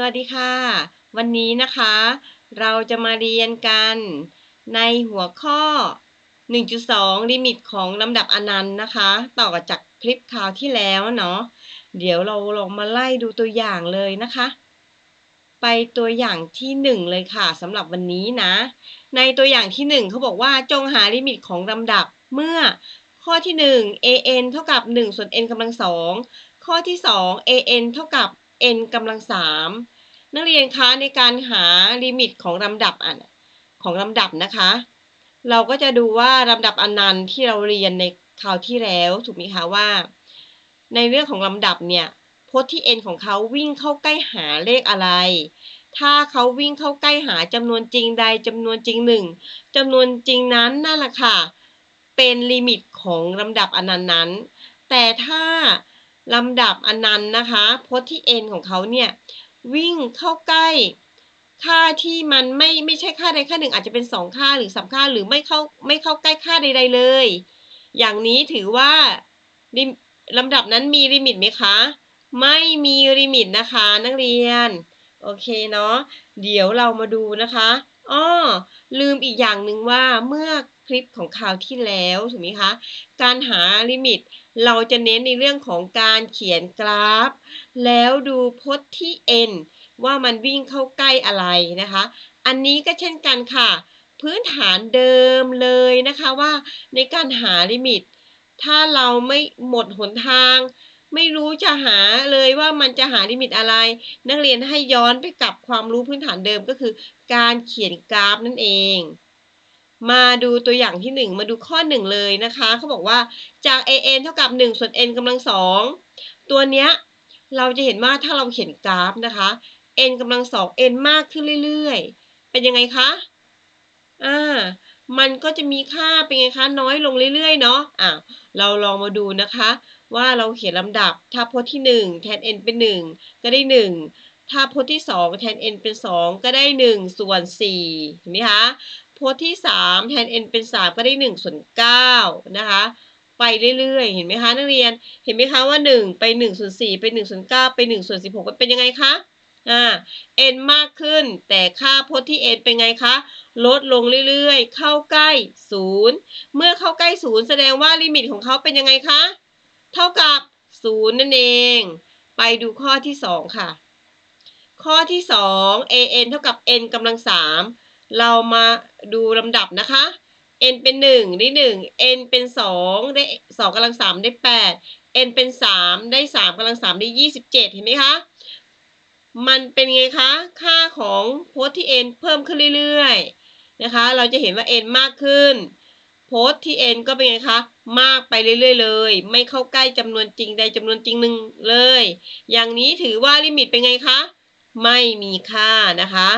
สวัสดีค่ะ วันนี้นะคะ เราจะมาเรียนกันในหัวข้อ 1.2 ลิมิตของลำดับอนันต์นะคะ ต่อจากคลิปคราวที่แล้วเนาะเดี๋ยวเราลองมาไล่ดูตัวอย่างเลยนะคะ ไปตัวอย่างที่ 1 เลยค่ะสำหรับวันนี้นะ ในตัวอย่างที่ 1เขาบอกว่าจงหาลิมิตของลำดับเมื่อข้อที่ 1 an เท่ากับ 1 ส่วน n กำลังสองข้อที่ 2 an เท่ากับ n กำลังสามนักเรียนคะในการหาลิมิตของลำดับอะของลำดับนะคะ เราก็จะดูว่าลำดับอนันต์ที่เราเรียนในคราวที่แล้วถูกไหมคะว่า ในเรื่องของลำดับเนี่ยพจน์ที่ n ของเขาวิ่งเข้าใกล้หาเลขอะไร ถ้าเขาวิ่งเข้าใกล้หาจำนวนจริงใดจำนวนจริงหนึ่งจำนวนจริงนั้นนั่นแหละค่ะเป็นลิมิตของลำดับอนันต์นั้น แต่ถ้า ลำดับอนันต์นะคะพจน์ที่ n ของเขาเนี่ย วิ่งเข้าใกล้ ค่าที่มันไม่ไม่ใช่ค่าใดค่าหนึ่ง อาจจะเป็นสองค่าหรือสามค่าหรือไม่เข้าไม่เข้าใกล้ค่าใด ๆ เลย อย่างนี้ถือว่าลำดับนั้นมีลิมิตไหมคะ ไม่มีลิมิตนะคะ นักเรียน โอเคเนาะเดี๋ยวเรามาดูนะคะอ้อลืมอีกอย่างหนึ่งว่าเมื่อคลิปของคราวที่แล้วถูกไหมคะ การหาลิมิต เราจะเน้นในเรื่องของการเขียนกราฟ แล้วดูพจน์ที่ n ว่ามันวิ่งเข้าใกล้อะไรนะคะ อันนี้ก็เช่นกันค่ะ พื้นฐานเดิมเลยนะคะว่าในการหาลิมิต ถ้าเราไม่หมดหนทาง ไม่รู้จะหาเลยว่ามันจะหาลิมิตอะไร นักเรียนให้ย้อนไปกับความรู้พื้นฐานเดิมก็คือ การเขียนกราฟนั่นเอง มาดูตัวอย่างที่ 1 มาดูข้อ 1 เลยนะคะเขาบอกว่าจาก an เท่ากับ 1 ส่วน n กำลังสองตัวเนี้ยเราจะเห็นว่าถ้าเราเขียนกราฟนะคะ n กำลังสอง n มากขึ้นเรื่อยๆ เป็นยังไงคะอ่ามันก็จะมีค่าเป็นไงคะน้อยลงเรื่อยๆเนาะอ่าเราลองมาดูนะคะ ว่าเราเขียนลำดับถ้าพจน์ที่ 1 แทน n เป็น 1 ก็ได้ 1ถ้าพจน์ที่ 2 แทน n เป็น 2 ก็ได้ 1 ส่วน4เห็นไหมคะ พจน์ที่3แทน n เป็น 3 ก็ได้1ส่วน9นะคะ ไปเรื่อยๆ เห็นไหมคะนักเรียน เห็นไหมคะว่า 1 ไป1ส่วน4ไป1ส่วน9ไป1ส่วน16มันเป็นยังไงคะ อ่า n มากขึ้น แต่ค่าพจน์ที่ n เป็นไงคะ ลดลงเรื่อยๆ เข้าใกล้ 0 เมื่อเข้าใกล้ 0 แสดงว่าลิมิตของเขาเป็นยังไงคะ เท่ากับ 0 นั่นเอง ไปดูข้อที่ 2 ค่ะ ข้อที่ 2 an เท่ากับ n กำลัง3 เรามาดูลำดับนะคะ n เป็น 1 ได้ 1 n เป็น 2 ได้2กำลัง3ได้ 8 n เป็น 3 ได้ 3กำลัง3ได้ 27 เห็นไหมคะ มันเป็นไงคะ ค่าของโพสที่ n เพิ่มขึ้นเรื่อยๆนะคะ เราจะเห็นว่า n มากขึ้น โพสที่ n ก็เป็นไงคะ มากไปเรื่อยๆเลย ไม่เข้าใกล้จำนวนจริงใดจำนวนจริงหนึ่งเลย อย่างนี้ถือว่าลิมิตเป็นไงคะ ไม่มีค่านะคะ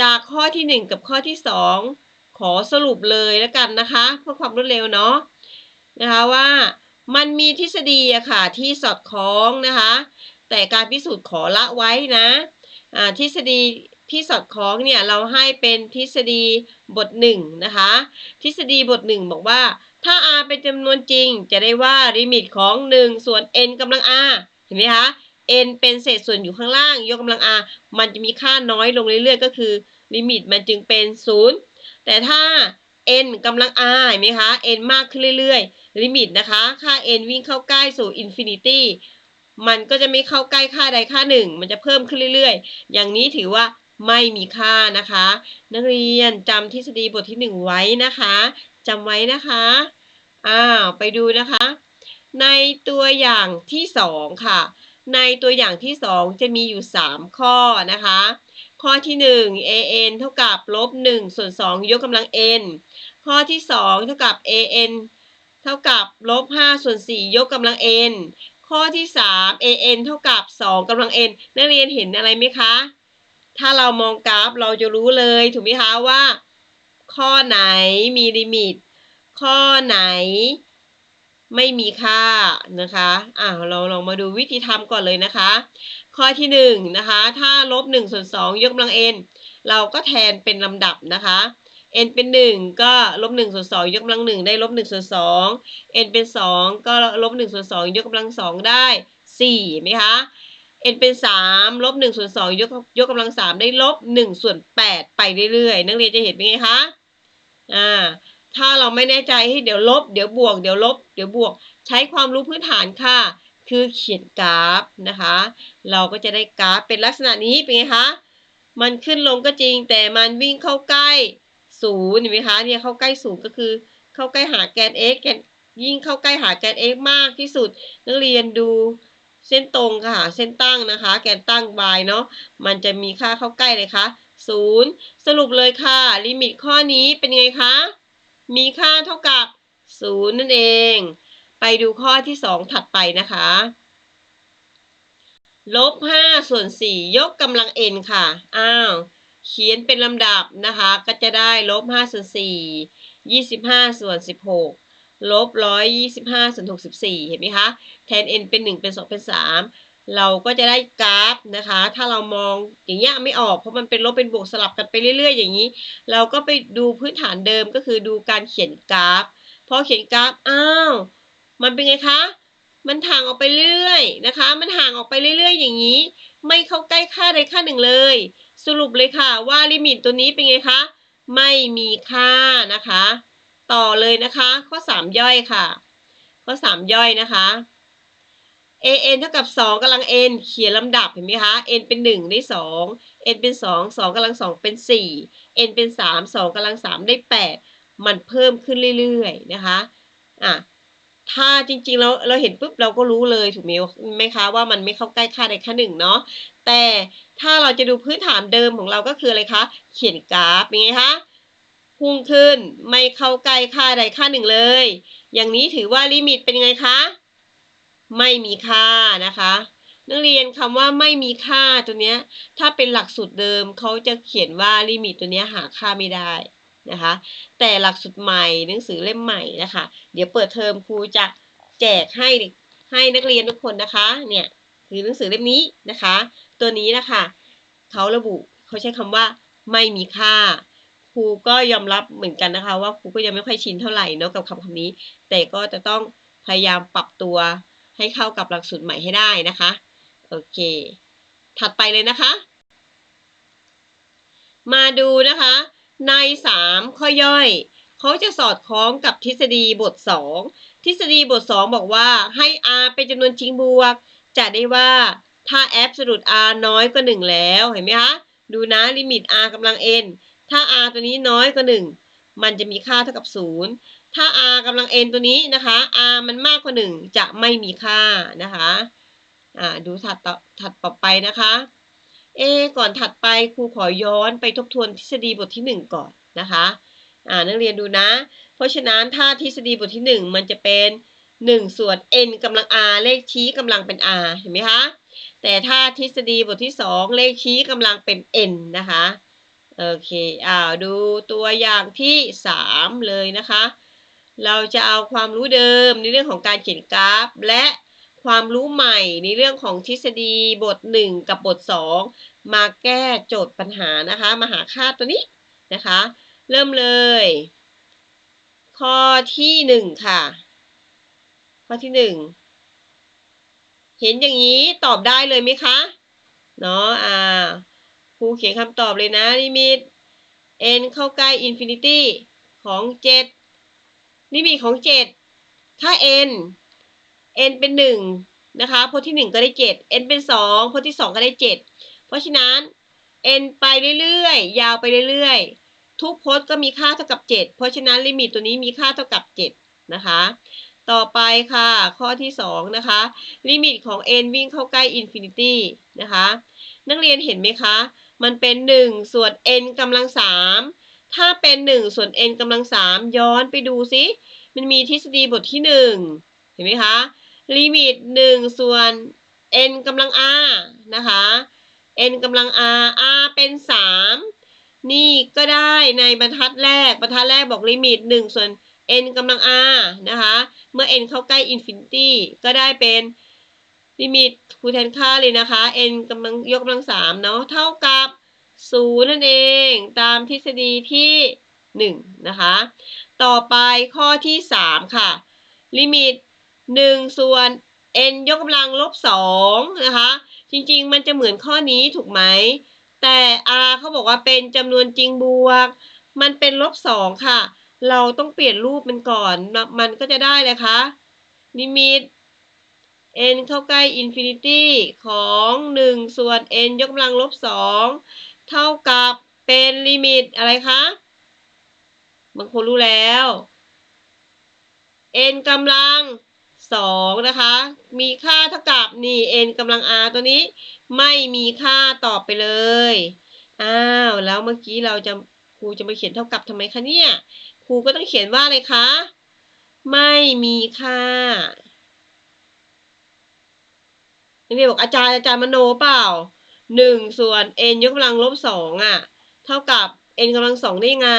จากข้อที่ 1 กับข้อที่ 2 ขอสรุปเลยแล้วกันนะคะ เพื่อความรวดเร็วเนาะนะคะว่ามันมีทฤษฎีอะค่ะที่สอดคล้องนะคะ แต่การพิสูจน์ขอละไว้นะทฤษฎีที่สอดคล้องเนี่ยเราให้เป็นทฤษฎีบทหนึ่งนะคะ ทฤษฎีบทหนึ่งบอกว่า ถ้า r เป็นจำนวนจริงจะได้ว่าลิมิตของ 1 ส่วน n กำลัง r เห็นไหมคะ n เป็นเศษส่วนอยู่ข้างล่าง ยกกำลัง r มันจะมีค่าน้อยลงเรื่อยๆ ก็คือลิมิตมันจึงเป็น 0 แต่ถ้า n กำลัง r เห็นไหมคะ n มากขึ้นเรื่อยๆ ลิมิตนะคะ ค่า n วิ่งเข้าใกล้สู่อินฟินิตี้มันก็จะไม่เข้าใกล้ค่าใดค่าหนึ่ง มันจะเพิ่มขึ้นเรื่อยๆ อย่างนี้ถือว่าไม่มีค่านะคะ นักเรียนจำทฤษฎีบทที่1ไว้นะคะจำไว้นะคะอ้าวไปดูนะคะ ในตัวอย่างที่2ค่ะ ในตัวอย่างที่ 2 จะมีอยู่ 3 ข้อนะคะ ข้อที่ 1 an เท่ากับลบ1ส่วน2ยกกำลัง n ข้อที่ 2 เท่ากับ an เท่ากับลบ5ส่วน4ยกกำลัง n ข้อที่ 3 an เท่ากับ 2กำลัง n นักเรียนเห็นอะไรไหมคะ ถ้าเรามองกราฟเราจะรู้เลยถูกไหมคะว่า ข้อไหนมีลิมิต ข้อไหน ไม่มีค่านะคะอ่าเราลองมาดูวิธีทำก่อนเลยนะคะ ข้อที่1นนะคะ ถ้าลบ1ส่วน2ยกกำลัง n เราก็แทนเป็นลำดับนะคะ n เป็น 1 ก็ลบ1ส่วน2ยกกำลัง 1 ได้ลบ1ส่วน2 n เป็น 2 ก็ลบ1ส่วน2ยกกำลัง 2 ได้4ไหมคะ n เป็นสามลบหนึ่งส่วนสองยกยกกำลังสามได้ลบหนึ่งส่วนแปดไปเรื่อยๆ นักเรียนจะเห็นเป็นไงคะ อ่า ถ้าเราไม่แน่ใจให้เดี๋ยวลบ เดี๋ยวบวก เดี๋ยวลบ เดี๋ยวบวก ใช้ความรู้พื้นฐานค่ะ คือเขียนกราฟนะคะ เราก็จะได้กราฟเป็นลักษณะนี้เป็นไงคะ มันขึ้นลงก็จริง แต่มันวิ่งเข้าใกล้ศูนย์เห็นไหมคะ เนี่ยเข้าใกล้ศูนย์ก็คือ เข้าใกล้หาแกน x แกนยิ่งเข้าใกล้หาแกน x มากที่สุด นักเรียนดูเส้นตรงค่ะ เส้นตั้งนะคะ แกนตั้ง y เนาะ มันจะมีค่าเข้าใกล้เลยคะศูนย์สรุปเลยค่ะ ลิมิตข้อนี้เป็นไงคะ มีค่าเท่ากับศูนย์นั่นเอง ไปดูข้อที่สองถัดไปนะคะลบห้าส่วนสี่ยกกำลัง n ค่ะ อ้าว เขียนเป็นลำดับนะคะ ก็จะได้ลบห้าส่วนสี่ยี่สิบห้าส่วนสิบหกลบร้อยยี่สิบห้าส่วนหกสิบสี่เห็นไหมคะ แทน n เป็นหนึ่งเป็นสองเป็นสาม เราก็จะได้กราฟนะคะ ถ้าเรามองอย่างเงี้ยไม่ออกเพราะมันเป็นลบเป็นบวกสลับกันไปเรื่อย ๆ อย่างนี้ เราก็ไปดูพื้นฐานเดิมก็คือดูการเขียนกราฟพอเขียนกราฟอ้าวมันเป็นไงคะ มันห่างออกไปเรื่อยๆนะคะ มันห่างออกไปเรื่อย ๆ อย่างนี้ ไม่เข้าใกล้ค่าใดค่าหนึ่งเลย สรุปเลยค่ะว่าลิมิตตัวนี้เป็นไงคะ ไม่มีค่านะคะ ต่อเลยนะคะ ข้อ 3 ย่อยค่ะ ข้อ 3 ย่อยนะคะ an เท่ากับ2กำลัง n เขียนลำดับเห็นไหมคะ n เป็น1ได้2 n เป็น2 2กำลัง2เป็น4 n เป็น3 2กำลัง3ได้8มันเพิ่มขึ้นเรื่อยๆนะคะอะถ้าจริงๆเราเราเห็นปุ๊บเราก็รู้เลยถูกไหมคะว่ามันไม่เข้าใกล้ค่าใดค่าหนึ่งเนาะแต่ถ้าเราจะดูพื้นฐานเดิมของเราก็คืออะไรคะเขียนกราฟเป็นไงคะพุ่งขึ้นไม่เข้าใกล้ค่าใดค่าหนึ่งเลย อย่างนี้ถือว่าลิมิตเป็นไงคะ ไม่มีค่านะคะ นักเรียนคำว่าไม่มีค่าตัวเนี้ย ถ้าเป็นหลักสูตรเดิมเขาจะเขียนว่าลิมิตตัวเนี้ยหาค่าไม่ได้นะคะ แต่หลักสูตรใหม่หนังสือเล่มใหม่นะคะ เดี๋ยวเปิดเทอมครูจะแจกให้ให้นักเรียนทุกคนนะคะ เนี่ยคือหนังสือเล่มนี้นะคะ ตัวนี้นะคะเขาระบุเขาใช้คำว่าไม่มีค่า ครูก็ยอมรับเหมือนกันนะคะ ว่าครูก็ยังไม่ค่อยชินเท่าไหร่เนาะกับคำคำนี้ แต่ก็จะต้องพยายามปรับตัว ให้เข้ากับหลักสูตรใหม่ให้ได้นะคะ โอเค ถัดไปเลยนะคะ มาดูนะคะ ใน 3 ข้อย่อยเขาจะสอดคล้องกับทฤษฎีบท 2 ทฤษฎีบท 2 บอกว่าให้ r เป็นจำนวนจริงบวก จะได้ว่าถ้า absolute r น้อยกว่า 1 แล้วเห็นไหมคะดูนะลิมิต r กำลัง n ถ้า r ตัวนี้น้อยกว่า 1 มันจะมีค่าเท่ากับ 0 ถ้า r กำลัง n ตัวนี้นะคะ r มันมากกว่า 1 จะไม่มีค่านะคะอ่าดูถัดต่อถัดต่อไปนะคะ เอ ก่อนถัดไปครูขอย้อนไปทบทวนทฤษฎีบทที่ 1 ก่อนนะคะอ่านักเรียนดูนะ เพราะฉะนั้นถ้าทฤษฎีบทที่ 1 มันจะเป็น 1 ส่วน n กำลัง r เลขชี้กำลังเป็น r เห็นไหมคะแต่ถ้าทฤษฎีบทที่ 2 เลขชี้กำลังเป็น n นะคะโอเคอ่าดูตัวอย่างที่ 3 เลยนะคะ เราจะเอาความรู้เดิมในเรื่องของการเขียนกราฟ และความรู้ใหม่ในเรื่องของทฤษฎีบท 1 กับบท 2 มาแก้โจทย์ปัญหานะคะมาหาค่าตัวนี้นะคะ เริ่มเลย ข้อที่ 1 ค่ะ ข้อที่ 1 เห็นอย่างนี้ตอบได้เลยไหมคะเนาะอ่าครูเขียนคำตอบเลยนะลิมิต n เข้าใกล้ infinity ของ 7 ลิมิตของ7ถ้า n n เป็น1นะคะพจน์ที่1ก็ได้7 n เป็น2พจน์ที่2ก็ได้7เพราะฉะนั้น n ไปเรื่อยๆ ยาวไปเรื่อยๆ ทุกพจน์ก็มีค่าเท่ากับ 7 เพราะฉะนั้นลิมิตตัวนี้มีค่าเท่ากับ 7 นะคะ ต่อไปค่ะ ข้อที่ 2 นะคะ ลิมิตของ n วิ่งเข้าใกล้ infinity นะคะ นักเรียนเห็นไหมคะ มันเป็น 1 ส่วน n กำลัง3 ถ้าเป็น 1 ส่วน n กำลัง 3 ย้อนไปดูซิ มันมีทฤษฎีบทที่ 1 เห็นไหมคะ ลิมิต 1 ส่วน n กำลัง r นะคะ n กำลัง r r เป็น 3 นี่ก็ได้ในบรรทัดแรก บรรทัดแรกบอกลิมิต 1 ส่วน n กำลัง r นะคะ เมื่อ n เข้าใกล้ infinity ก็ได้เป็นลิมิตครูแทนค่าเลยนะคะ n กำลังยกกำลัง3เนาะเท่ากับ 0นั่นเองตามทฤษฎีที่1นะคะ ต่อไปข้อที่3ค่ะ ลิมิต1ส่วน n ยกกำลังลบสองนะคะ จริงๆ มันจะเหมือนข้อนี้ถูกไหม แต่ r เขาบอกว่าเป็นจำนวนจริงบวก มันเป็นลบสองค่ะ เราต้องเปลี่ยนรูปมันก่อน มันก็จะได้เลยคะลิมิต n เข้าใกล้อินฟินิตี้ของ 1 ส่วน n ยกกำลังลบ2 เท่ากับเป็นลิมิตอะไรคะบางคนรู้แล้ว n กำลัง2นะคะ มีค่าเท่ากับนี่ n กำลัง r ตัวนี้ ไม่มีค่าตอบไปเลย อ้าว แล้วเมื่อกี้เราจะครูจะมาเขียนเท่ากับทำไมคะเนี่ย ครูก็ต้องเขียนว่าอะไรคะ ไม่มีค่านักเรียนบอกอาจารย์อาจารย์มโนเปล่า หนึ่งส่วน n ยกกำลังลบสองอะ เท่ากับ n กำลังสองได้ไง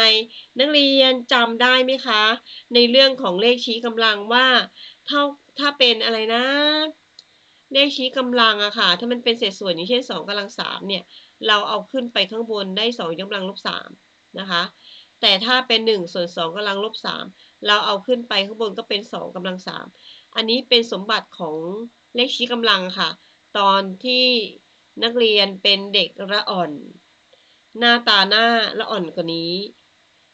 นักเรียนจำได้ไหมคะ ในเรื่องของเลขชี้กำลังว่าเท่าถ้าเป็นอะไรนะ เลขชี้กำลังอะค่ะ ถ้ามันเป็นเศษส่วนอย่างเช่นสองกำลังสามเนี่ย เราเอาขึ้นไปข้างบนได้สองยกกำลังลบสามนะคะ แต่ถ้าเป็นหนึ่งส่วนสองกำลังลบสามเราเอาขึ้นไปข้างบนก็เป็นสองกำลังสามอันนี้เป็นสมบัติของเลขชี้กำลังค่ะ ตอนที่ นักเรียนเป็นเด็กละอ่อน หน้าตาหน้าละอ่อนกว่านี้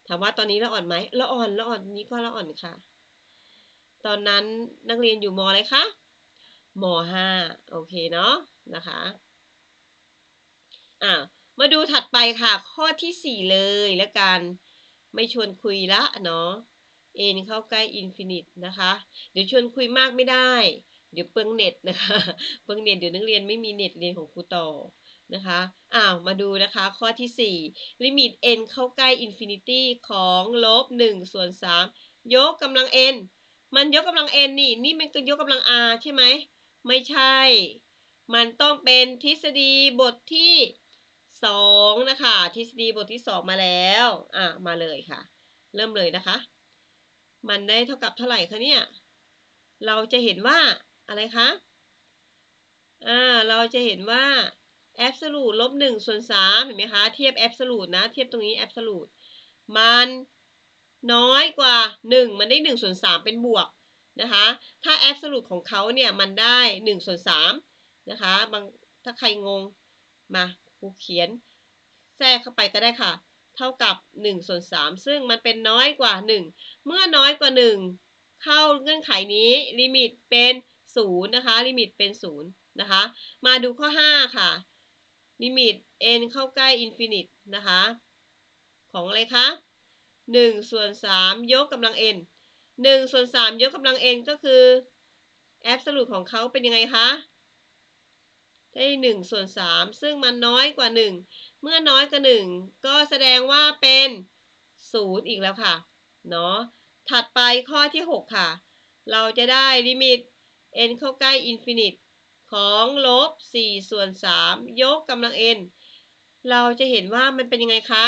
ถามว่าตอนนี้ละอ่อนไหมละอ่อนละอ่อนนี้ก็ละอ่อนค่ะ ตอนนั้นนักเรียนอยู่มอะไรคะมห้าโอเคเนาะนะคะอ่ามาดูถัดไปค่ะ ข้อที่สี่เลยแล้วกันไม่ชวนคุยละเนาะ n เข้าใกล้อินฟินิตนะคะ เดี๋ยวชวนคุยมากไม่ได้ เดี๋ยวเปลืองเน็ตนะคะ เปลืองเน็ตเดี๋ยวนักเรียนไม่มีเน็ตเรียนของครูต่อนะคะอ้าวมาดูนะคะข้อที่ 4 ลิมิต n เข้าใกล้อินฟินิตี้ของลบ1ส่วน3ยกกำลัง n มันยกกำลัง n นี่ นี่มันก็ยกกำลัง r ใช่ไหม ไม่ใช่ มันต้องเป็นทฤษฎีบทที่2นะคะ ทฤษฎีบทที่ 2 มาแล้ว อะ มาเลยค่ะ เริ่มเลยนะคะ มันได้เท่ากับเท่าไหร่คะเนี่ย เราจะเห็นว่า อะไรคะอ่าเราจะเห็นว่า absolute ลบหนึ่งส่วนสามเห็นไหมคะ เทียบ absolute นะ เทียบตรงนี้ absolute มันน้อยกว่าหนึ่งมันได้หนึ่งส่วนสามเป็นบวกนะคะ ถ้า absolute ของเขาเนี่ย มันได้หนึ่งส่วนสามนะคะบางถ้าใครงงมาครูเขียนแทรกเข้าไปก็ได้ค่ะ เท่ากับ1ส่วน3ซึ่งมันเป็นน้อยกว่า 1 เมื่อน้อยกว่า 1 เข้าเงื่อนไขนี้ลิมิตเป็น ศูนย์นะคะลิมิตเป็นศูนย์นะคะ มาดูข้อ5ค่ะลิมิต n เข้าใกล้อินฟินิตนะคะ ของอะไรคะ1ส่วน3ยกกำลัง n 1ส่วน3ยกกำลัง n ก็คือแอบสูตรของเขาเป็นยังไงคะได้1ส่วน3ซึ่งมันน้อยกว่า1เมื่อน้อยกว่า1ก็แสดงว่าเป็น0อีกแล้วค่ะเนาะถัดไปข้อที่6ค่ะ เราจะได้ลิมิต n เข้าใกล้อินฟินิตของลบ4ส่วน3ยกกำลัง n เราจะเห็นว่ามันเป็นยังไงคะ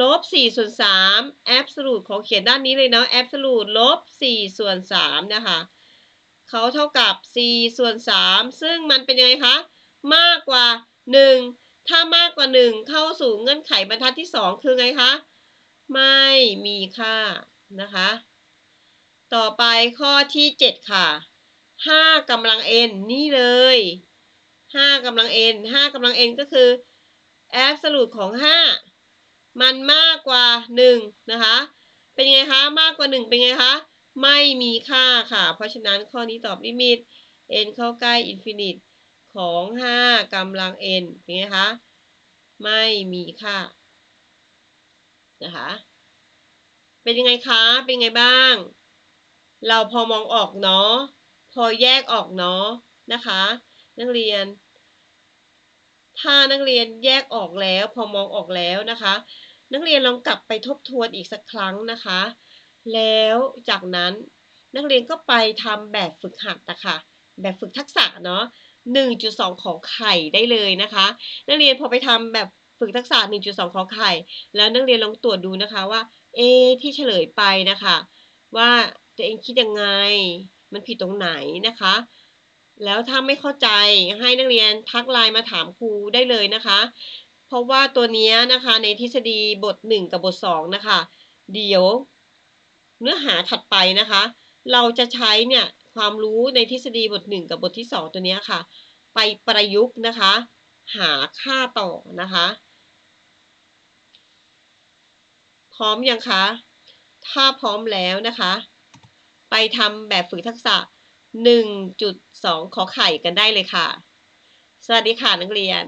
ลบ4ส่วน3 absolute ของเขียนด้านนี้เลยเนาะ absolute ลบ4ส่วน3นะคะเขาเท่ากับ 4 ส่วน 3 ซึ่งมันเป็นยังไงคะ มากกว่า 1 ถ้ามากกว่า 1 เข้าสู่เงื่อนไขบรรทัดที่ 2 คือไงคะ ไม่มีค่านะคะ ต่อไปข้อที่7ค่ะ5กำลัง n นี่เลย5กำลัง n 5กำลัง n ก็คือ absolute ของ5มันมากกว่า1นะคะ เป็นไงคะ มากกว่า1เป็นไงคะ ไม่มีค่าค่ะ เพราะฉะนั้นข้อนี้ตอบลิมิต n เข้าใกล้อินฟินิตของ5กำลัง n เป็นไงคะ ไม่มีค่านะคะ เป็นยังไงคะ เป็นไงบ้าง เราพอมองออกเนาะ พอแยกออกเนาะนะคะ นักเรียน ถ้านักเรียนแยกออกแล้ว พอมองออกแล้วนะคะ นักเรียนลองกลับไปทบทวนอีกสักครั้งนะคะ แล้วจากนั้นนักเรียนก็ไปทำแบบฝึกหัดนะคะแบบฝึกทักษะเนาะ1.2 ของไข่ได้เลยนะคะ นักเรียนพอไปทำแบบฝึกทักษะ 1.2 ของไข่ แล้วนักเรียนลองตรวจดูนะคะว่า เอที่เฉลยไปนะคะ ว่า ตัวเองคิดยังไง มันผิดตรงไหนนะคะ แล้วถ้าไม่เข้าใจให้นักเรียนทักไลน์มาถามครูได้เลยนะคะ เพราะว่าตัวนี้นะคะในทฤษฎีบท 1 กับบท 2 นะคะ เดี๋ยว เนื้อหาถัดไปนะคะ เราจะใช้เนี่ยความรู้ในทฤษฎีบทหนึ่งกับบทที่สองตัวนี้ค่ะ ไปประยุกต์นะคะ หาค่าต่อนะคะ พร้อมยังคะ ถ้าพร้อมแล้วนะคะ ไปทำแบบฝึกทักษะ 1.2 ขอไข่กันได้เลยค่ะ สวัสดีค่ะนักเรียน